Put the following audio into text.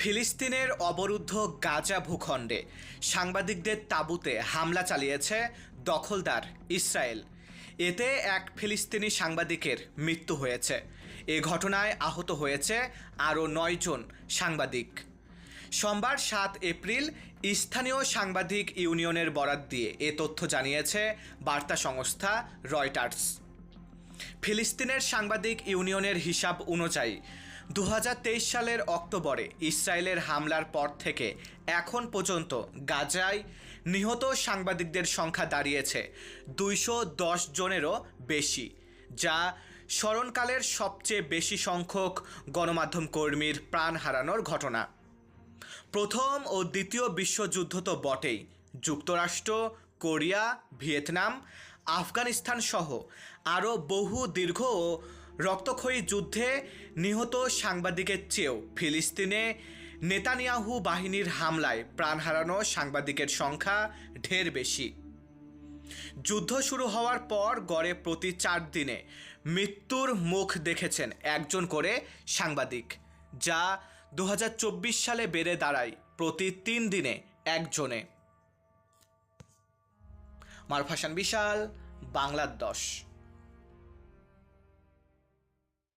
ফিলিস্তিনের অবরুদ্ধ গাজা ভূখণ্ডে সাংবাদিকদের তাঁবুতে হামলা চালিয়েছে দখলদার ইসরায়েল। এতে এক ফিলিস্তিনি সাংবাদিকের মৃত্যু হয়েছে। এ ঘটনায় আহত হয়েছে আরও নয়জন সাংবাদিক। সোমবার সাত এপ্রিল স্থানীয় সাংবাদিক ইউনিয়নের বরাত দিয়ে এ তথ্য জানিয়েছে বার্তা সংস্থা রয়টার্স। ফিলিস্তিনের সাংবাদিক ইউনিয়নের হিসাব অনুযায়ী দু হাজার তেইশ সালের অক্টোবরে ইসরায়েলের হামলার পর থেকে এখন পর্যন্ত গাজায় নিহত সাংবাদিকদের সংখ্যা দাঁড়িয়েছে দুইশো দশ জনেরও বেশি, যা স্মরণকালের সবচেয়ে বেশি সংখ্যক গণমাধ্যম কর্মীর প্রাণ হারানোর ঘটনা। প্রথম ও দ্বিতীয় বিশ্বযুদ্ধ তো বটেই, যুক্তরাষ্ট্র, কোরিয়া, ভিয়েতনাম আফগানিস্তান সহ আরও বহু দীর্ঘ ও রক্তক্ষয়ী যুদ্ধে নিহত সাংবাদিকের চেয়েও ফিলিস্তিনে নেতানিয়াহু বাহিনীর হামলায় প্রাণ হারানো সাংবাদিকের সংখ্যা ঢের বেশি। যুদ্ধ শুরু হওয়ার পর গড়ে প্রতি চার দিনে মৃত্যুর মুখ দেখেছেন একজন করে সাংবাদিক, যা দু হাজার চব্বিশ সালে বেড়ে দাঁড়ায় প্রতি তিন দিনে একজনে। মারফাসান বিশাল, বাংলার দশ।